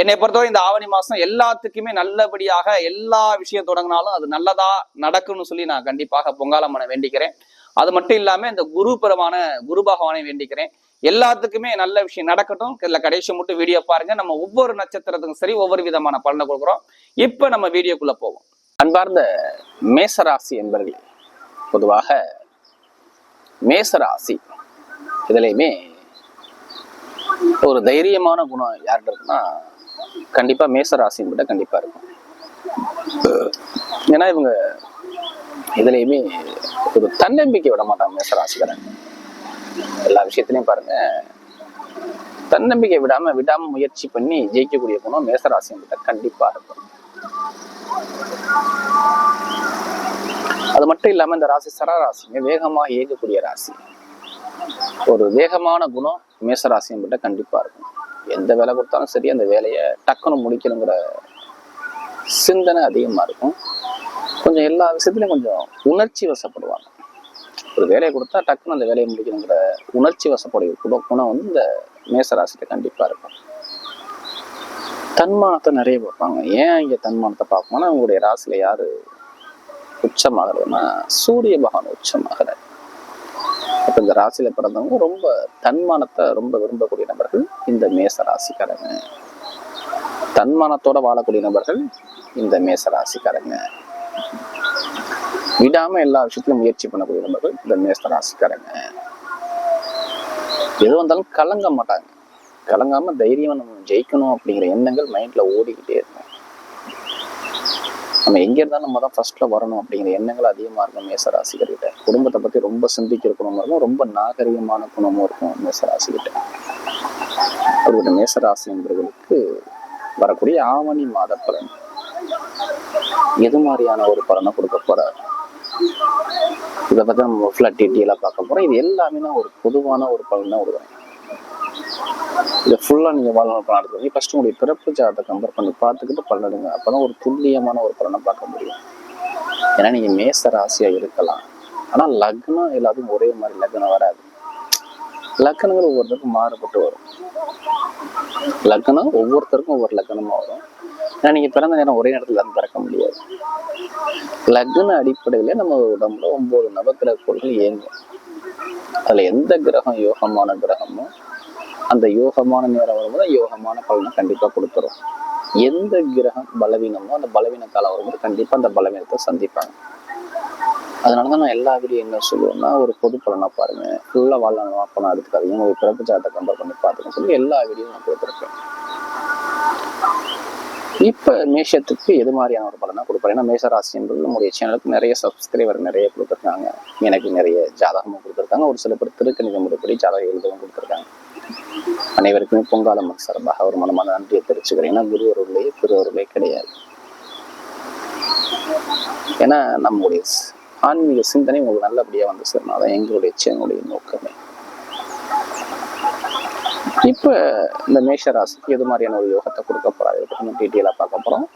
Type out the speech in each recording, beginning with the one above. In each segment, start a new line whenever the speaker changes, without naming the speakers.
என்னை பொறுத்தவரை இந்த ஆவணி மாசம் எல்லாத்துக்குமே நல்லபடியாக எல்லா விஷயம் தொடங்கினாலும் அது நல்லதா நடக்கும்னு சொல்லி நான் கண்டிப்பாக பொங்காலம்மனை வேண்டிக்கிறேன். அது மட்டும் இல்லாம இந்த குருபரமான குரு பகவானை வேண்டிக்கிறேன். எல்லாத்துக்குமே நல்ல விஷயம் நடக்கட்டும். இதுல கடைசி மட்டும் வீடியோ பாருங்க. நம்ம ஒவ்வொரு நட்சத்திரத்துக்கும் சரி ஒவ்வொரு விதமான பலனை கொடுக்குறோம். இப்ப நம்ம வீடியோக்குள்ள போவோம். அன்பார்ந்த மேசராசி என்பர்களே பொதுவாக மேசராசி இதுலையுமே ஒரு தைரியமான குணம் யார்கிட்ட இருக்குன்னா கண்டிப்பா மேசராசின்னு விட கண்டிப்பா இருக்கும். ஏன்னா இவங்க இதுலயுமே ஒரு தன்னம்பிக்கை விட மாட்டாங்க மேச ராசிக்காரங்க எல்லா விஷயத்திலையும் பாருங்க தன்னம்பிக்கை விடாம விடாம முயற்சி பண்ணி ஜெயிக்கக்கூடிய குணம் மேசராசின்னு விட கண்டிப்பா இருக்கும். அது மட்டும் இல்லாம இந்த ராசி சரராசிங்க வேகமா இயங்கக்கூடிய ராசி. ஒரு வேகமான குணம் மேசராசியும் விட கண்டிப்பா இருக்கும். எந்த வேலை கொடுத்தாலும் சரி அந்த வேலையை டக்குன்னு முடிக்கணுங்கிற சிந்தனை அதிகமா இருக்கும். கொஞ்சம் எல்லா விஷயத்துலையும் கொஞ்சம் உணர்ச்சி வசப்படுவாங்க. ஒரு வேலையை கொடுத்தா டக்குன்னு அந்த வேலையை முடிக்கணுங்கிற உணர்ச்சி வசப்படைய குணம் வந்து இந்த மேசராசிட்ட கண்டிப்பா இருக்கும். தன்மானத்தை நிறைய பார்ப்பாங்க. ஏன் இங்கே தன்மானத்தை பார்ப்போம்னா உங்களுடைய ராசியில யார் உச்சமாகிறதுனா சூரிய பகவான் உச்சமாகிறார். அப்போ இந்த ராசியில பிறந்தவங்க ரொம்ப தன்மானத்தை ரொம்ப விரும்பக்கூடிய நபர்கள் இந்த மேச ராசிக்காரங்க. தன்மானத்தோட வாழக்கூடிய நபர்கள் இந்த மேச ராசிக்காரங்க. விடாம எல்லா விஷயத்திலும் முயற்சி பண்ணக்கூடிய நபர்கள் இந்த மேச ராசிக்காரங்க. எது வந்தாலும் கலங்க மாட்டாங்க. கலங்காம தைரியமா நம்ம ஜெயிக்கணும் அப்படிங்கிற எண்ணங்கள் மைண்ட்ல ஓடிக்கிட்டே இருக்கும். நம்ம எங்க இருந்தாலும் நம்ம தான் ஃபர்ஸ்ட்ல வரணும் அப்படிங்கிற எண்ணங்கள் அதிகமா இருக்கும் மேசராசிகர்கிட்ட. குடும்பத்தை பத்தி ரொம்ப சிந்திக்கிற குணமும் இருக்கும். ரொம்ப நாகரிகமான குணமும் இருக்கும் மேசராசிகிட்ட. அப்படிப்பட்ட மேசராசி என்பவர்களுக்கு வரக்கூடிய ஆவணி மாத பலன். எது மாதிரியான ஒரு பலனை கொடுக்க போறாரு? இதை பத்தி நம்ம ஃபுல்லாக டீட்டெயிலாக பார்க்க போறோம். இது எல்லாமே நான் ஒரு பொதுவான ஒரு பலனை தான் கொடுக்குறேன் இதை ஃபுல்லாக நீங்கள் வாழ்நாள் பலன் எடுத்து ஃபஸ்ட்டு உங்களுடைய பிறப்பு ஜாதத்தை கம்பேர் பண்ணி பார்த்துக்கிட்டு பலனிடுங்க அப்பதான் ஒரு துல்லியமான ஒரு பலனை பார்க்க முடியும். ஏன்னா நீங்க மேச ராசியாக இருக்கலாம். ஆனா லக்னம் எல்லாத்துக்கும் ஒரே மாதிரி லக்னம் வராது. லக்னங்கள் ஒவ்வொருத்தருக்கும் மாறுபட்டு வரும். லக்னம் ஒவ்வொருத்தருக்கும் ஒவ்வொரு லக்னமாக வரும்.
ஏன்னா நீங்க பிறந்த நேரம் ஒரே நேரத்துல தான் பிறக்க முடியாது. லக்ன அடிப்படையில் நம்ம உடம்புல ஒன்பது நவக்கிரக கோள்கள் இயங்கும். அதில் எந்த கிரகம் யோகமான கிரகமோ அந்த யோகமான நேரம் வரும்போது யோகமான பலனை கண்டிப்பாக கொடுத்துரும். எந்த கிரகம் பலவீனமோ அந்த பலவீன காலம் வரும்போது கண்டிப்பாக அந்த பலவீனத்தை சந்திப்பாங்க. அதனாலதான் நான் எல்லா வீடியோ என்ன சொல்லுவேன்னா ஒரு பொது பலனை பாருங்க. ஃபுல்லாக வாழ்நாள் பணம் எடுத்துக்காதீங்க. ஒரு பிறப்பு ஜாதத்தை கம்பேர் பண்ணி பார்த்துக்கணும் சொல்லி எல்லா வீடியோ நான் கொடுத்துருக்கேன். இப்போ மேஷத்துக்கு எது மாதிரியான ஒரு பலனாக கொடுப்பேன்? ஏன்னா மேஷராசி என்பது நம்முடைய சேனலுக்கு நிறைய சப்ஸ்கிரைபர் நிறைய கொடுத்துருக்காங்க. எனக்கு நிறைய ஜாதகமும் கொடுத்துருக்காங்க. ஒரு சில பேர் திருக்கணித முறைப்படி ஜாதகம் எழுதவும் கொடுத்துருக்காங்க. அனைவருக்குமே பொங்காலம் சார்பாக ஒரு மனமான நன்றியை தெரிவிச்சுக்கிறேன். ஏன்னா குரு அருளே திரு அருளே கிடையாது. ஏன்னா நம்முடைய ஆன்மீக சிந்தனை உங்களுக்கு நல்லபடியாக வந்து சேரணும். அதான் எங்களுடைய சேனலுடைய நோக்கமே. இப்போ இந்த மேஷ எது மாதிரியான ஒரு யோகத்தை கொடுக்க போறாரு? நம்ம டீட்டெயிலாக பார்க்க போகிறோம்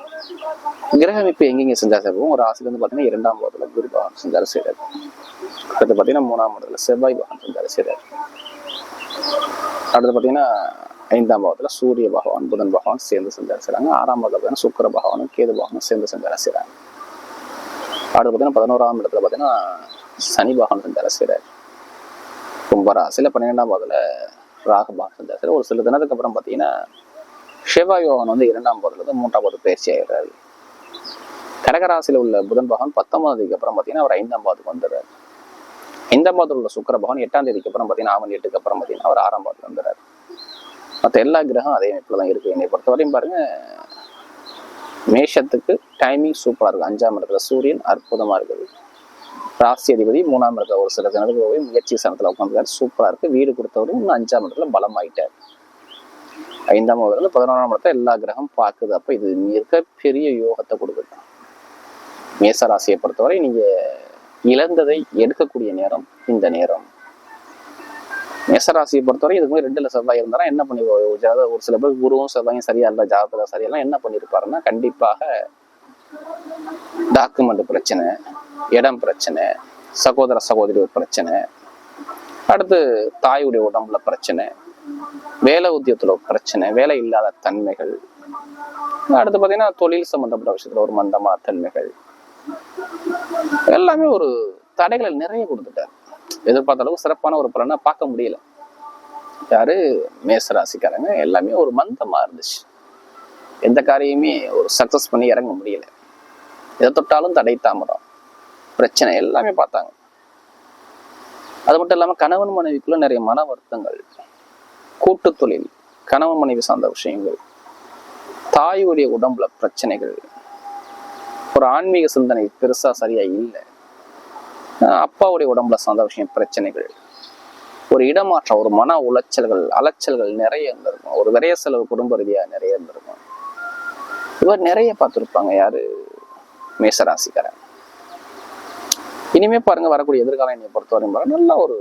கிரகம் இப்போ எங்கெங்க செஞ்சா செய்வோம் ஒரு ராசில பார்த்தீங்கன்னா இரண்டாம் பாவத்துல குரு பகவான் செஞ்சாரு செய்கிறார் அடுத்து பார்த்தீங்கன்னா மூணாம் இடத்துல செவ்வாய் பகவான் செஞ்சாரு செய்கிறார் அடுத்து பாத்தீங்கன்னா ஐந்தாம் பாவத்துல சூரிய பகவான் புதன் பகவான் சேர்ந்து செஞ்சாரு செய்றாங்க ஆறாம் பாவத்துல பாத்தீங்கன்னா சுக்கிர பகவானும் கேது பகவானும் சேர்ந்து செஞ்சாரு செய்றாங்க அடுத்து பாத்தீங்கன்னா பதினோராம் இடத்துல பாத்தீங்கன்னா சனி பகவான் செஞ்சாரு செய்றாரு கும்பராசில பன்னிரெண்டாம் பாவத்துல ராகு பகவான் செஞ்சாரு செய்றாரு. ஒரு சில தினத்துக்கு அப்புறம் பாத்தீங்கன்னா செவ்வாய் பகவான் வந்து இரண்டாம் பாவத்துல இருந்து மூன்றாம் பாவத்து பயிற்சி ஆகிறாரு கடகராசியில் உள்ள புதன் பகவான் பத்தொன்பதுக்கு அப்புறம் பார்த்தீங்கன்னா அவர் ஐந்தாம் பாவத்துக்கு வந்துடுறாரு. இந்த மாதம் உள்ள சுக்கிர பகவான் எட்டாம் தேதிக்கு அப்புறம் பார்த்தீங்கன்னா ஆவணி எட்டுக்கு அப்புறம் பார்த்தீங்கன்னா அவர் ஆறாம் வந்துடுறாரு. மற்ற எல்லா கிரகம் அதே அமைப்பில் தான் இருக்கு. என்னை பொறுத்தவரையும் பாருங்க மேஷத்துக்கு டைமிங் சூப்பராக இருக்கும். அஞ்சாம் இடத்துல சூரியன் அற்புதமாக இருக்குது. ராசி அதிபதி மூணாம் இடத்துல ஒரு சில தினத்துக்கு போய் முயற்சி சனத்தில் உட்காந்துருக்காரு சூப்பராக இருக்குது வீடு கொடுத்தவரும் இன்னும் அஞ்சாம் இடத்துல பலம் ஆயிட்டார் ஐந்தாம் இடத்துல பதினோராம் இடத்துல எல்லா கிரகம் பார்க்குது. அப்போ இது மிக பெரிய யோகத்தை கொடுக்குது. மேச ராசியை பொறுத்தவரை நீங்கள் இழந்ததை எடுக்கக்கூடிய நேரம் இந்த நேரம். மேசராசியை பொறுத்தவரை இதுக்கு முன்னாடி ரெண்டுல செவ்வாய் இருந்தாரா என்ன பண்ணி ஜாத- ஒரு சில பேர் குருவும் செவ்வாயும் சரியா இல்ல ஜாதகம் சரியா என்ன பண்ணியிருப்பாருன்னா கண்டிப்பாக டாக்குமெண்ட் பிரச்சனை இடம் பிரச்சனை சகோதர சகோதரி பிரச்சனை அடுத்து தாயுடைய உடம்புல பிரச்சனை வேலை உத்தியத்துல ஒரு பிரச்சனை வேலை இல்லாத தன்மைகள் அடுத்து பாத்தீங்கன்னா தொழில் சம்பந்தப்பட்ட விஷயத்துல ஒரு மந்தமா தன்மைகள் எல்லாமே ஒரு தடைகளை நிறைய கொடுத்துட்டார். எதிர்பார்த்த அளவுக்கு சிறப்பான ஒரு பலனை பார்க்க முடியல. யாரு? மேச ராசிக்காரங்க எல்லாமே ஒரு மந்தமா இருந்துச்சு. எந்த காரியமே ஒரு சக்சஸ் பண்ணி இறங்க முடியல. எதை தொட்டாலும் தடை தாமதம். பிரச்சனை எல்லாமே பார்த்தாங்க. அது மட்டும் இல்லாம கணவன் மனைவிக்குள்ள நிறைய மன வருத்தங்கள். கூட்டு தொழில் கணவன் மனைவி சார்ந்த விஷயங்கள் தாயுடைய உடம்புல பிரச்சனைகள் ஒரு ஆன்மீக சிந்தனை பெருசா சரியா இல்லை. அப்பாவுடைய உடம்புல சார்ந்த விஷயம் பிரச்சனைகள். ஒரு இடமாற்றம் ஒரு மன உளைச்சல்கள் அலைச்சல்கள் நிறைய இருந்திருக்கும். ஒரு விரைய செலவு குடும்ப ரீதியா நிறைய இருந்திருக்கும். இவர் நிறைய பார்த்துருப்பாங்க யாரு? மேசராசிக்காரன். இனிமே பாருங்க வரக்கூடிய எதிர்காலம் என்னை பொறுத்தவரையும் பாருங்க நல்ல ஒரு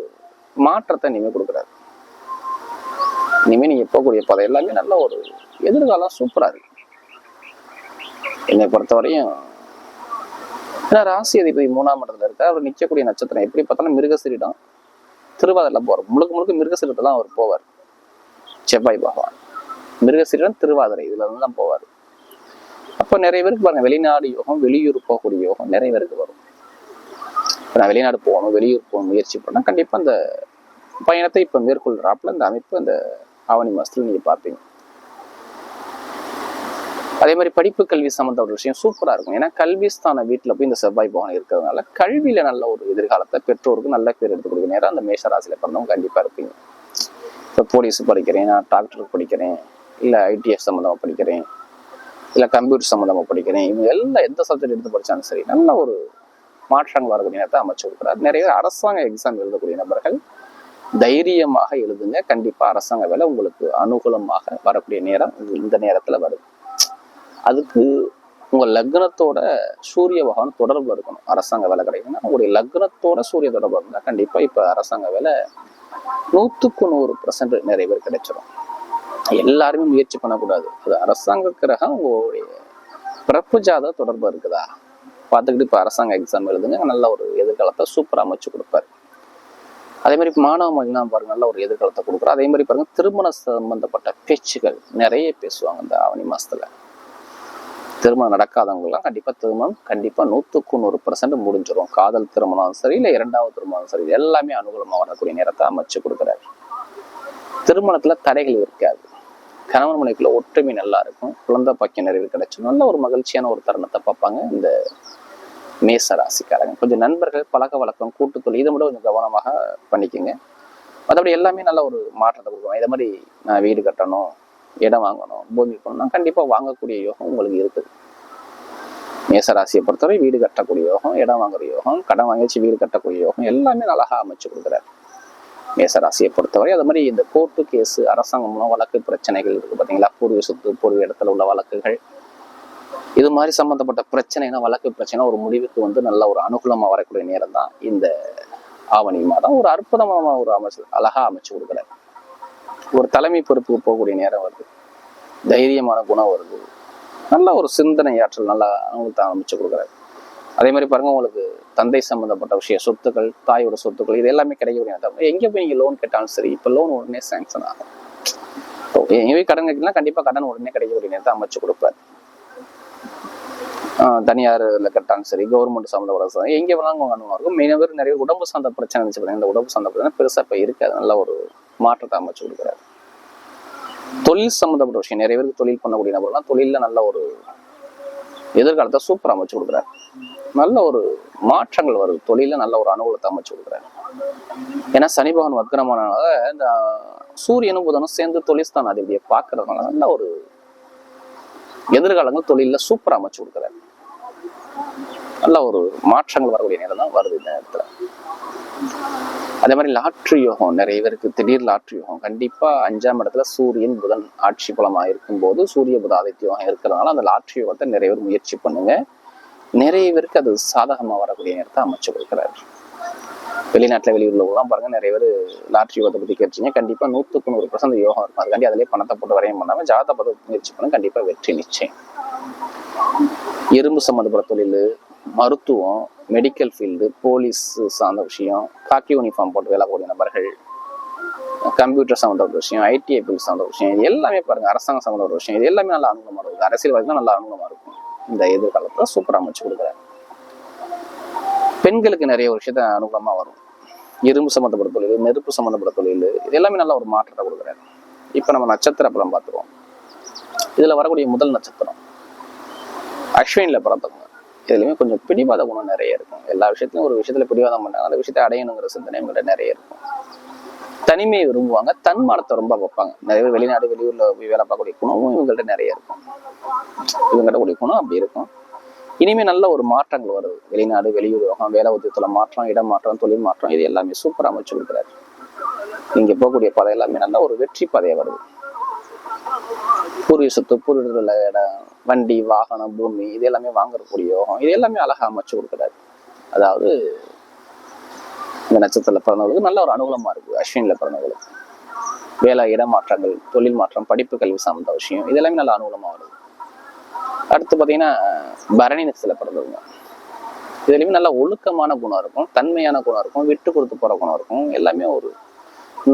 மாற்றத்தை இனிமே கொடுக்குறாரு. இனிமே நீங்க போகக்கூடிய பதம் எல்லாமே நல்ல ஒரு எதிர்காலம் சூப்பரா இருக்கு. என்னை பொறுத்தவரையும் ஏன்னா ராசி அதிபதி மூணாம் இடத்துல இருக்கார். அவர் நிற்கக்கூடிய நட்சத்திரம் எப்படி பார்த்தாலும் மிருகசீரிடம். திருவாதிரை போவார். முழுக்க முழுக்க மிருகசீரத்தில் தான் அவர் போவார். செவ்வாய் பகவான். மிருகசிரிடம் திருவாதிரை இதுல இருந்து தான் போவார். அப்போ நிறைய பேருக்கு பாருங்க வெளிநாடு யோகம் வெளியூர் போகக்கூடிய யோகம் நிறைய பேருக்கு வரும். இப்போ நான் வெளிநாடு போகணும் வெளியூர் போகணும் முயற்சி பண்ணால் கண்டிப்பா அந்த பயணத்தை இப்ப மேற்கொள்றாப்புல. இந்த அமைப்பு அந்த ஆவணி மாதத்தில் நீங்க பார்ப்பீங்க. அதே மாதிரி படிப்பு கல்வி சம்மந்தப்பட்ட விஷயம் சூப்பராக இருக்கும். ஏன்னா கல்வி வீட்டில் போய் இந்த செவ்வாய் பவன் இருக்கிறதுனால கல்வியில் நல்ல ஒரு எதிர்காலத்தை பெற்றோருக்கு நல்ல பேர் எடுத்து கொடுக்க நேரம் அந்த மேஷராசியில் பிறந்தவங்க கண்டிப்பாக இருப்பீங்க. இப்போ போலீஸ் படிக்கிறேன் நான் டாக்டருக்கு படிக்கிறேன் இல்லை ஐடிஎஃப் சம்மந்தமாக படிக்கிறேன் இல்லை கம்ப்யூட்டர் சம்மந்தமாக படிக்கிறேன் இவங்க எல்லாம் எந்த சப்ஜெக்ட் எடுத்து படித்தாலும் சரி நல்ல ஒரு மாற்றங்கள் வரக்கூடிய நேரத்தை அமைச்சு கொடுக்குறாரு. நிறைய அரசாங்க எக்ஸாம் எழுதக்கூடிய நபர்கள் தைரியமாக எழுதுங்க. கண்டிப்பாக அரசாங்க வேலை உங்களுக்கு அனுகூலமாக வரக்கூடிய நேரம் இந்த நேரத்தில் வருது. அதுக்கு உங்கள் லக்னத்தோட சூரிய பகவான் தொடர்பு இருக்கணும். அரசாங்க வேலை கிடைக்குன்னா உங்களுடைய லக்னத்தோட சூரிய தொடர்பு இருந்தால் கண்டிப்பாக இப்போ அரசாங்க வேலை நூற்றுக்கு நூறு பர்சன்ட் நிறைய பேர் கிடைச்சிரும். எல்லாருமே முயற்சி பண்ணக்கூடாது. அது அரசாங்க கிரகம் உங்களுடைய பிறப்பு ஜாத தொடர்பு இருக்குதா? பார்த்துக்கிட்டு இப்போ அரசாங்க எக்ஸாம் எழுதுங்க. நல்ல ஒரு எதிர்காலத்தை சூப்பராக அமைச்சு கொடுப்பாரு. அதே மாதிரி மாணவ மொழிலாம் பாருங்க நல்ல ஒரு எதிர்காலத்தை கொடுக்குறோம் அதே மாதிரி பாருங்க திருமண சம்பந்தப்பட்ட பேச்சுகள் நிறைய பேசுவாங்க இந்த ஆவணி மாசத்துல. திருமணம் நடக்காதவங்களாம் கண்டிப்பாக திருமணம் கண்டிப்பாக நூற்றுக்கு நூறு பர்சன்ட் முடிஞ்சிடும் காதல் திருமணம் சரி இல்லை இரண்டாவது திருமணம் சரி இது எல்லாமே அனுகூலமாக வரக்கூடிய நேரத்தை அமைச்சு கொடுக்குறாரு. திருமணத்தில் தடைகள் இருக்காது. கணவன் மனைவிக்குள்ள ஒற்றுமை நல்லா இருக்கும். குழந்தை பாக்கிய நிறைவு கிடைச்சும் நல்ல ஒரு மகிழ்ச்சியான ஒரு தருணத்தை பார்ப்பாங்க இந்த மேச ராசிக்காரங்க. கொஞ்சம் நண்பர்கள் பழக்க வழக்கம் கூட்டுத்தொழில் இதை மட்டும் கொஞ்சம் கவனமாக பண்ணிக்கோங்க. மற்றபடி எல்லாமே நல்ல ஒரு மாற்றத்தை கொடுக்கும். இதை மாதிரி நான் வீடு கட்டணும் இடம் வாங்கணும் பூமி பண்ணணும் கண்டிப்பாக வாங்கக்கூடிய யோகம் உங்களுக்கு இருக்குது மேசராசியை பொறுத்தவரை வீடு கட்டக்கூடிய யோகம் இடம் வாங்குற யோகம் கடன் வாங்கி வச்சு வீடு கட்டக்கூடிய யோகம் எல்லாமே அழகா அமைச்சு கொடுக்குறாரு. மேசராசியை பொறுத்தவரை அது மாதிரி இந்த கோர்ட்டு கேஸ் அரசாங்கம் மூலம் வழக்கு பிரச்சனைகள் இருக்குது பார்த்தீங்களா பூர்வீக சொத்து பூர்வீக இடத்துல உள்ள வழக்குகள். இது மாதிரி சம்மந்தப்பட்ட பிரச்சனைனா வழக்கு பிரச்சனை ஒரு முடிவுக்கு வந்து நல்ல ஒரு அனுகூலமா வரக்கூடிய நேரம் தான் இந்த ஆவணி மாதம். ஒரு அற்புதமான ஒரு அமைச்சு அழகா அமைச்சு கொடுக்குறாரு. ஒரு தலைமை பொறுப்புக்கு போகக்கூடிய நேரம் வருது. தைரியமான குணம் வருது. நல்ல ஒரு சிந்தனை ஆற்றல் நல்லா அவங்களுக்கு அமைச்சு கொடுக்குறாரு. அதே மாதிரி பாருங்க உங்களுக்கு தந்தை சம்பந்தப்பட்ட விஷயம் சொத்துக்கள் தாயோட சொத்துக்கள் இது எல்லாமே கிடைக்கக்கூடிய நேரம். போய் நீங்கள் லோன் கேட்டாலும் சரி இப்ப லோன் உடனே சேங்ஷன் ஆகும். ஓகே போய் கடன் கேட்கலாம் கண்டிப்பா கடன் உடனே கிடைக்கக்கூடிய நேரத்தை அமைச்சு கொடுப்பாரு. ஆஹ் தனியார்ல கட்டாலும் சரி கவர்மெண்ட் சம்மந்தப்பட்ட சரி, எங்க வேணாலும் உங்க இருக்கும். மெயினாக நிறைய உடம்பு சார்ந்த பிரச்சனை இருந்துச்சு பாருங்க. இந்த உடம்பு சார்ந்த பிரச்சனை பெருசா இப்போ இருக்காது நல்ல ஒரு மாற்றத்தை அமைச்சு கொடுக்குறாரு. தொழில் சம்மந்தப்பட்ட விஷயம். நிறைய பேருக்கு தொழில் பண்ணக்கூடிய நபர்லாம் தொழிலில் நல்ல ஒரு எதிர்காலத்தை சூப்பர் அமைச்சு கொடுக்குறாரு. நல்ல ஒரு மாற்றங்கள் வருது. தொழில நல்ல ஒரு அனுகூலத்தை அமைச்சு கொடுக்குறாரு. ஏன்னா சனி பகவான் இந்த சூரியனும் புதனும் சேர்ந்து தொழில்ஸ்தான் அதிபதியை பார்க்கறதுனால நல்ல ஒரு எதிர்காலங்கள் தொழில சூப்பரா அமைச்சு கொடுக்குறாரு. நல்ல ஒரு மாற்றங்கள் வரக்கூடிய நேரம் தான் வருது இந்த நேரத்தில். அதே மாதிரி லாட்ரி யோகம் நிறைய பேருக்கு திடீர் லாட்ரி யோகம். கண்டிப்பாக அஞ்சாம் இடத்துல சூரியன் புதன் ஆட்சி பலமா இருக்கும்போது சூரிய புத ஆதித்ய யோகம் இருக்கிறதுனால அந்த லாட்ரி யோகத்தை நிறைய பேர் முயற்சி பண்ணுங்க. நிறைய பேருக்கு அது சாதகமாக வரக்கூடிய நேரத்தை அமைச்சு கொடுக்குறாரு. வெளிநாட்டில் வெளியூர்லாம் பாருங்க நிறைய பேர் லாட்ரி யோகத்தை பற்றி கேட்டீங்க கண்டிப்பாக நூற்றுக்கு நூறு பர்சன்ட் யோகம் இருக்கும். அதுக்காண்டி அதிலே பணத்தை போட்டு வரையும் பண்ணாமல் ஜாதகத்தை பதவி முயற்சி பண்ண கண்டிப்பாக வெற்றி நிச்சயம். எறும்பு சம்மந்தப்பட்ட தொழில் மருத்துவம் மெடிக்கல் ஃபீல்டு போலீஸ் சார்ந்த விஷயம் காக்கி யூனிஃபார்ம் போட்டு வேலை கூடிய நபர்கள் கம்ப்யூட்டர் சம்மந்தப்பட்ட விஷயம் ஐடிஐ ஃபீல்டு சார்ந்த விஷயம் இது எல்லாமே பாருங்க அரசாங்கம் சம்மந்தப்பட்ட விஷயம். இது எல்லாமே நல்லா அனுகூலமா இருக்கும். அரசியல்வாதிகள் நல்லா அனுகூலமாக இருக்கும். இந்த எதிர்காலத்துல சூப்பரா அமைச்சு கொடுக்குறாரு பெண்களுக்கு நிறைய ஒரு விஷயத்த அனுகூலமா வரும். இரும்பு சம்மந்தப்பட்ட தொழில் நெருப்பு சம்மந்தப்பட்ட தொழில் இது எல்லாமே நல்லா ஒரு மாற்றத்தை கொடுக்குறாரு. இப்ப நம்ம நட்சத்திர பலம் பார்த்துருவோம். இதுல வரக்கூடிய முதல் நட்சத்திரம் அஸ்வினில் பிறந்தவங்க. இதுலையுமே கொஞ்சம் பிடிவாத குணம் நிறைய இருக்கும். எல்லா விஷயத்துலையும் ஒரு விஷயத்துல பிடிவாதம் பண்ணாங்க. அந்த விஷயத்தை அடையணுங்கிற சிந்தனை இவங்ககிட்ட நிறைய இருக்கும். தனிமையை விரும்புவாங்க. தன்மானத்தை ரொம்ப வைப்பாங்க. நிறைய பேர் வெளிநாடு வெளியூர்ல போய் வேலை பார்க்கக்கூடிய குணமும் இவங்கள்ட்ட நிறைய இருக்கும். இவங்கள்ட்ட கூடிய குணம் அப்படி இருக்கும். இனிமே நல்ல ஒரு மாற்றங்கள் வருது. வெளிநாடு வெளியூர் யோகம் வேலை உத்தியத்துல மாற்றம் இடம் மாற்றம் தொழில் மாற்றம் இது எல்லாமே சூப்பராக அமைச்சு கொடுக்குறாரு நீங்க போகக்கூடிய பாதை எல்லாமே நல்ல ஒரு வெற்றி பாதையா வருது. பூர்வீக சொத்து பூர்வீக இடம் வண்டி வாகனம் பூமி இது எல்லாமே வாங்கக்கூடிய யோகம். இது எல்லாமே அழகா அமைச்சு கொடுக்குறாரு. அதாவது இந்த நட்சத்திரத்தில் பிறந்தவங்களுக்கு நல்ல ஒரு அனுகூலமாக இருக்குது அஸ்வினில் பிறந்தவங்களுக்கு. வேலை இடமாற்றங்கள் தொழில் மாற்றம் படிப்பு கல்வி சார்ந்த விஷயம் இது எல்லாமே நல்ல அனுகூலமாக வருது. அடுத்து பார்த்தீங்கன்னா பரணி நட்சத்திரத்தில் பிறந்தவங்க. இதுலேயுமே நல்ல ஒழுக்கமான குணம் இருக்கும். தன்மையான குணம் இருக்கும். விட்டு கொடுத்து போகிற குணம் இருக்கும். எல்லாமே ஒரு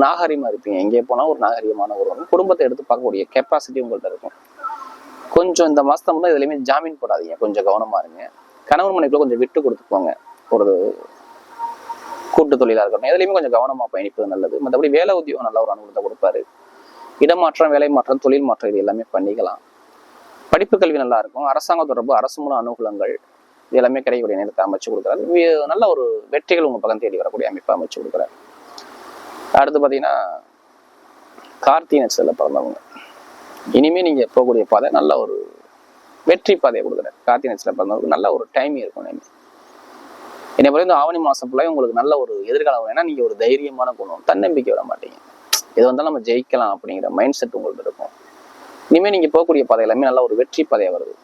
நாகரிகமாக இருப்பீங்க. எங்கே போனால் ஒரு நாகரிகமான ஒரு குடும்பத்தை எடுத்து பார்க்கக்கூடிய கெப்பாசிட்டி உங்கள்கிட்ட இருக்கும். கொஞ்சம் இந்த மாதம் வந்து இதுலையுமே ஜாமீன் போடாதீங்க. கொஞ்சம் கவனமா இருங்க. கணவன் மனைவிக்குள்ள கொஞ்சம் விட்டு கொடுத்துக்கோங்க. ஒரு கூட்டு தொழிலாக இருக்கட்டும் எதுலையுமே கொஞ்சம் கவனமாக பயணிப்பது நல்லது. மற்றபடி வேலை உத்தியோகம் நல்ல ஒரு அனுகூலத்தை கொடுப்பாரு. இடமாற்றம் வேலை மாற்றம் தொழில் மாற்றம் இது எல்லாமே பண்ணிக்கலாம். படிப்பு கல்வி நல்லா இருக்கும். அரசாங்க தொடர்பு அரசு மூலம் அனுகூலங்கள் இது எல்லாமே கிடைக்கக்கூடிய நேரத்தை அமைச்சு கொடுக்குறாரு. நல்ல ஒரு வெற்றிகள் உங்கள் பக்கம் தேடி வரக்கூடிய அமைப்பை அமைச்சு கொடுக்குறாரு. அடுத்து பார்த்தீங்கன்னா கார்த்திகை நட்சத்திரத்தில் பிறந்தவங்க. இனிமே நீங்க போகக்கூடிய பாதை நல்ல ஒரு வெற்றி பாதையை கொடுக்குறேன் கார்த்திகை நட்சத்திரம் பிறந்தவங்களுக்கு நல்ல ஒரு டைம் இருக்கும் இனிமே. என்னை பொறுத்த இந்த ஆவணி மாசம் ஃபுல்லாக உங்களுக்கு நல்ல ஒரு எதிர்காலம் ஏன்னா நீங்க ஒரு தைரியமான குணம் தன்னம்பிக்கை விட மாட்டீங்க. இது வந்தாலும் நம்ம ஜெயிக்கலாம் அப்படிங்கிற மைண்ட் செட் உங்களுக்கு இருக்கும். இனிமே நீங்க போகக்கூடிய பாதை எல்லாமே நல்ல ஒரு வெற்றி பாதையாக வருது.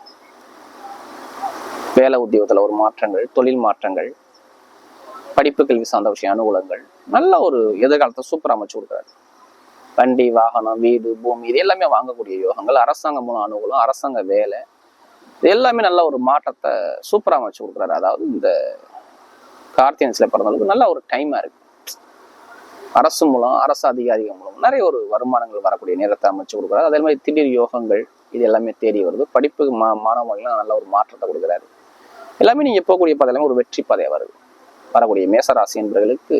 வேலை உத்தியோகத்துல ஒரு மாற்றங்கள் தொழில் மாற்றங்கள் படிப்பு கல்வி சார்ந்த விஷயம் அனுகூலங்கள் நல்ல ஒரு எதிர்காலத்தை சூப்பரா அமைச்சு கொடுக்குறாரு. வண்டி வாகனம் வீடு பூமி இது எல்லாமே வாங்கக்கூடிய யோகங்கள். அரசாங்கம் மூலம் அனுகூலம் அரசாங்க வேலை. இது எல்லாமே நல்ல ஒரு மாற்றத்தை சூப்பராக அமைச்சு கொடுக்குறாரு. அதாவது இந்த கார்த்தியன்ஸ்ல பிறந்தளவுக்கு நல்ல ஒரு டைமாக இருக்கு. அரசு மூலம் அரசு அதிகாரிகள் மூலம் நிறைய ஒரு வருமானங்கள் வரக்கூடிய நேரத்தை அமைச்சு கொடுக்குறாரு. அதே மாதிரி திடீர் யோகங்கள் இது எல்லாமே தேடி வருது. படிப்பு மா மாணவர்களும் நல்ல ஒரு மாற்றத்தை கொடுக்குறாரு. எல்லாமே நீங்கள் போகக்கூடிய பாதை ஒரு வெற்றி பாதையா வருது. வரக்கூடிய மேசராசி என்பவர்களுக்கு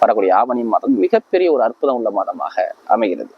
வரக்கூடிய ஆவணி மாதம் மிகப்பெரிய ஒரு அற்புதம் உள்ள மாதமாக அமைகிறது.